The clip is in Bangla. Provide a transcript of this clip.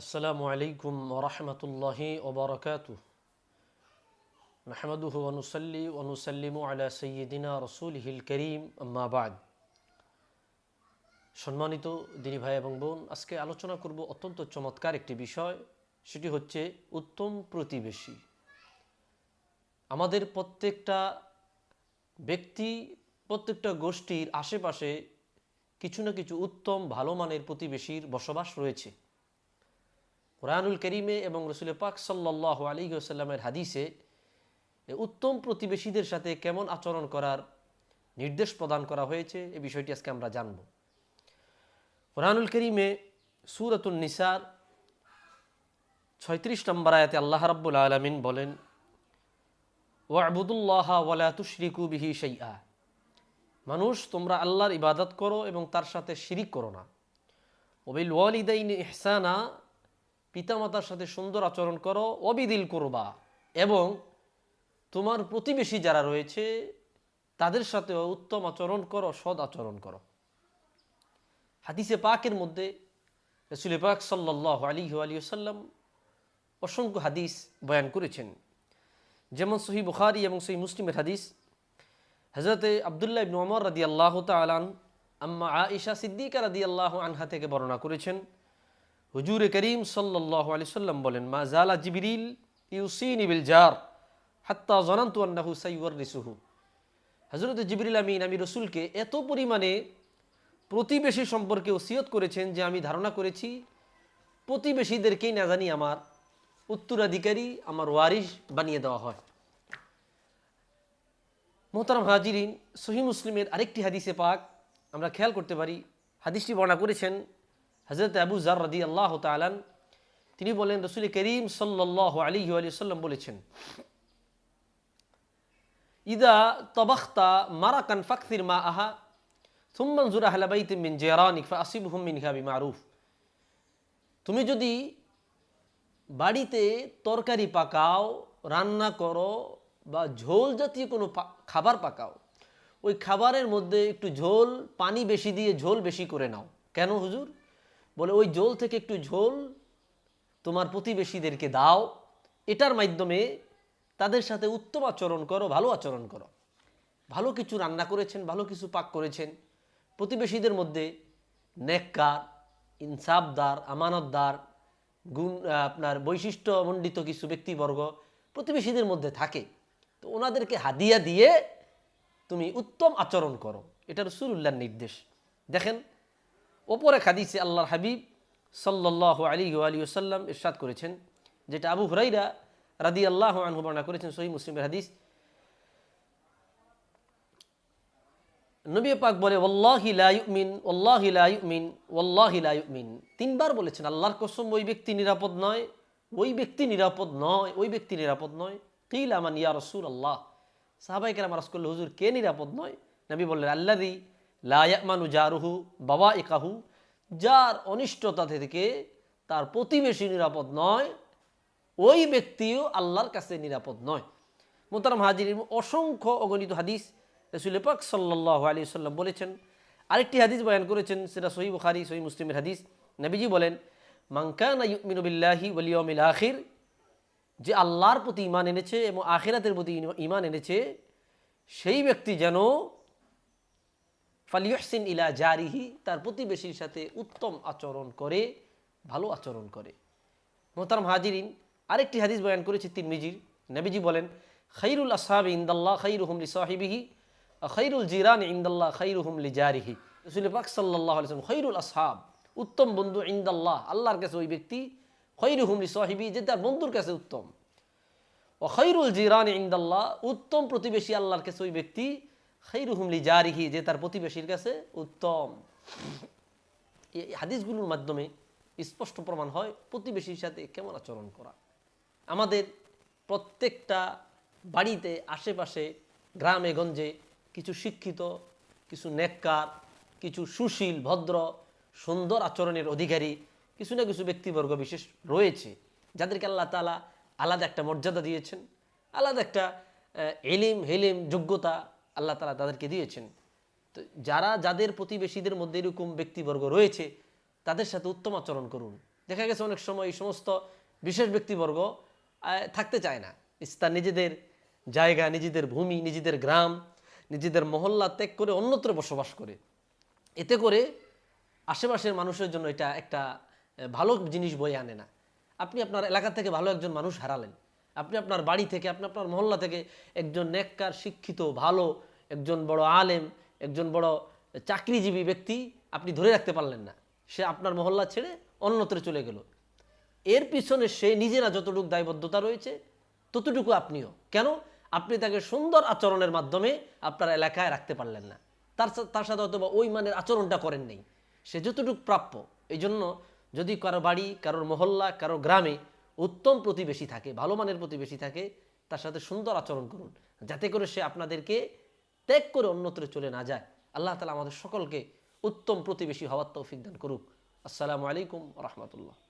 আসসালামু আলাইকুম রহমতুল্লাহি ওবরাকাত। নাহমদুহু অনুসল্লি অনুসল্লিমু আলা সৈয়দিনা রসুল হিল করিম আম্মাবাদ সম্মানিত দিনী ভাই এবং বোন, আজকে আলোচনা করব অত্যন্ত চমৎকার একটি বিষয়, সেটি হচ্ছে উত্তম প্রতিবেশী। আমাদের প্রত্যেকটা ব্যক্তি, প্রত্যেকটা গোষ্ঠীর আশেপাশে কিছু না কিছু উত্তম ভালো মানের প্রতিবেশীর বসবাস রয়েছে। কোরআনুল করিমে এবং রসুল পাক সাল্লাহ আলী সাল্লামের হাদিসে উত্তম প্রতিবেশীদের সাথে কেমন আচরণ করার নির্দেশ প্রদান করা হয়েছে, এ বিষয়টি আজকে আমরা জানব। কোরআনুল করিমে সুরতুল নিসার ছয়ত্রিশ নম্বর আয়াতে আল্লাহ রাব্বুল আলমিন বলেন, ওয়াবুদুল্লাহ ওয়ালা তুশরিকু বিহি শাইআ। মানুষ, তোমরা আল্লাহর ইবাদত করো এবং তার সাথে শিরিক করো না। ওবিল ওয়ালিদাইন ইহসানা পিতামাতার সাথে সুন্দর আচরণ করো, অবিদিল করবা। এবং তোমার প্রতিবেশী যারা রয়েছে, তাদের সাথে উত্তম আচরণ করো, সৎ আচরণ করো। হাদিসে পাকের মধ্যে রসুল পাক সাল্লাহ আলী আলী সাল্লাম অসংখ্য হাদিস বয়ান করেছেন। যেমন সহি বুখারি এবং সহি মুসলিমের হাদিস হজরতে আবদুল্লাহ ইবনু আমর রাদি আল্লাহ তালান আম্মা আইসা সিদ্দিকা রাদি আল্লাহ আনহা থেকে বর্ণনা করেছেন হুজুর করিম সাল্লাহ আলি সাল্লাম বলেন, মা জালা জিবিরিল ইউসিন ইবিল জার হাত্তা জনান্তু আন্নাহু সাইওয়ার রিসুহু হজরত জিবরিল আমিন, আমি রসুলকে এত পরিমাণে প্রতিবেশী সম্পর্কে ওসিয়ত করেছেন যে আমি ধারণা করেছি, প্রতিবেশীদেরকেই না জানি আমার উত্তরাধিকারী, আমার ওয়ারিস বানিয়ে দেওয়া হয়। মোহতারাম হাজিরিন সহি মুসলিমের আরেকটি হাদিসে পাক, আমরা খেয়াল করতে পারি, হাদিসটি বর্ণনা করেছেন হজরত আবু জার রদি আল্লাহ তালান তিনি বলেন, রসুল করিম সাল্লাহ আলী সাল্লাম বলেছেন, ইদা তবাখতা মারাকান ফাকসির মা আহা সুম্মান জুরা হালাবাইতে মিন জেরানিক ফা আসিব হুম মিন হাবি মারুফ তুমি যদি বাড়িতে তরকারি পাকাও, রান্না করো বা ঝোল জাতীয় কোনো খাবার পাকাও, ওই খাবারের মধ্যে একটু ঝোল, পানি বেশি দিয়ে ঝোল বেশি করে নাও। কেন হুজুর? বলে, ওই ঝোল থেকে একটু ঝোল তোমার প্রতিবেশীদেরকে দাও। এটার মাধ্যমে তাদের সাথে উত্তম আচরণ করো, ভালো আচরণ করো। ভালো কিছু রান্না করেছেন, ভালো কিছু পাক করেছেন। প্রতিবেশীদের মধ্যে নেককার, ইনসাফদার, আমানতদার, গুণ আপনার বৈশিষ্ট্যমণ্ডিত কিছু ব্যক্তিবর্গ প্রতিবেশীদের মধ্যে থাকে। তো ওনাদেরকে হাদিয়া দিয়ে তুমি উত্তম আচরণ করো। এটা রসুল্লাহর নির্দেশ। দেখেন ওপরে খাদিসে আল্লাহর হাবিব সাল্লাহ আলী আলী সাল্লাম ইরশাদ করেছেন, যেটা আবু হুরাইরা রাদি আল্লাহ আনহু বর্ণনা করেছেন সহি মুসলিমের হাদিস। নবী পাক বলে ওল্লাহি লাইমিন ওল্লাহি লাইমিন ওল্লাহি লাইমিন তিনবার বলেছেন, আল্লাহর কসম, ওই ব্যক্তি নিরাপদ নয়, ওই ব্যক্তি নিরাপদ নয়, ওই ব্যক্তি নিরাপদ নয়। কিল আমান ইয়া রসুল আল্লাহ করলে হুজুর, কে নিরাপদ নয়? নবী বললেন আল্লাদি লায়ামানু জারুহু বাবা একাহু যার অনিষ্টতা থেকে তার প্রতিবেশী নিরাপদ নয়, ওই ব্যক্তিও আল্লাহর কাছে নিরাপদ নয়। মোতারাম হাজির অসংখ্য অগণিত হাদিস রসুল পাক সাল্লাহ আলী সাল্লাম বলেছেন। আরেকটি হাদিস বয়ান করেছেন, সেটা সহি বুখারি সহি মুসলিমের হাদিস। নবীজি বলেন মাংকানা ইউমিনুবিল্লাহি ওলিয়মিল আখির যে আল্লাহর প্রতি ইমান এনেছে এবং আখেরাতের প্রতি ইমান এনেছে, সেই ব্যক্তি যেন ফালিহসিন ইলা জারিহি, তার প্রতিবেশীর সাথে উত্তম আচরণ করে, ভালো আচরণ করে। মোহতারাম হাজিরিন, আরেকটি হাদিস বয়ান করেছে তিন মিজির নবীজি বলেন খৈরুল আসহাব ইন্দাল্লাহ খৈর হুমলি সাহিবিহি খৈরুল জিরান ইন্দাল্লাহ খৈর হুমলি জারিহি। রসুল পাক সাল্লাহ আলসালাম খৈরুল আসহাব, উত্তম বন্ধু ইন্দাল্লাহ, আল্লাহর কাছে ওই ব্যক্তি খৈরু হুমলি সাহিবি, যে তার বন্ধুর কাছে উত্তম। ও খৈরুল জিরান ইন্দাল্লাহ, উত্তম প্রতিবেশী আল্লাহর কাছে ওই ব্যক্তি খৈরু হুমলি জারিহি, যে তার প্রতিবেশীর কাছে উত্তম। এই হাদিসগুলোর মাধ্যমে স্পষ্ট প্রমাণ হয় প্রতিবেশীর সাথে কেমন আচরণ করা। আমাদের প্রত্যেকটা বাড়িতে, আশেপাশে, গ্রামে, গঞ্জে কিছু শিক্ষিত, কিছু নেককার, কিছু সুশীল, ভদ্র, সুন্দর আচরণের অধিকারী কিছু না কিছু ব্যক্তিবর্গ বিশেষ রয়েছে, যাদেরকে আল্লাহ তালা আলাদা একটা মর্যাদা দিয়েছেন, আলাদা একটা এলিম, হেলিম, যোগ্যতা আল্লাহ তালা তাদেরকে দিয়েছেন। তো যারা, যাদের প্রতিবেশীদের মধ্যে এরকম ব্যক্তিবর্গ রয়েছে, তাদের সাথে উত্তম আচরণ করুন। দেখা গেছে অনেক সময় এই সমস্ত বিশেষ ব্যক্তিবর্গ থাকতে চায় না। তার নিজেদের জায়গা, নিজেদের ভূমি, নিজেদের গ্রাম, নিজেদের মহল্লা ত্যাগ করে অন্যত্র বসবাস করে। এতে করে আশেপাশের মানুষের জন্য এটা একটা ভালো জিনিস বয়ে আনে না। আপনি আপনার এলাকা থেকে ভালো একজন মানুষ হারালেন। আপনি আপনার বাড়ি থেকে, আপনি আপনার মহল্লা থেকে একজন নেককার, শিক্ষিত, ভালো একজন বড় আলেম, একজন বড় চাকরিজীবী ব্যক্তি আপনি ধরে রাখতে পারলেন না। সে আপনার মহল্লা ছেড়ে অন্যত্র চলে গেল। এর পিছনে সে নিজেরা যতটুকু দায়বদ্ধতা রয়েছে, ততটুকু আপনিও। কেন? আপনি তাকে সুন্দর আচরণের মাধ্যমে আপনার এলাকায় রাখতে পারলেন না। তার তার সাথে অথবা ওই মানের আচরণটা করেন নেই। সে যতটুকু প্রাপ্য। এই জন্য যদি কারও বাড়ি, কারোর মহল্লা, কারও গ্রামে উত্তম প্রতিবেশী থাকে, ভালো মানের প্রতিবেশী থাকে, তার সাথে সুন্দর আচরণ করুন। যাতে করে সে আপনাদেরকে ত্যাগ করে অন্যত্র চলে না যায়। আল্লাহ তালা আমাদের সকলকে উত্তম প্রতিবেশী হওয়ার তৌফিক দান করুক। আসসালামু আলাইকুম রহমতুল্লাহ।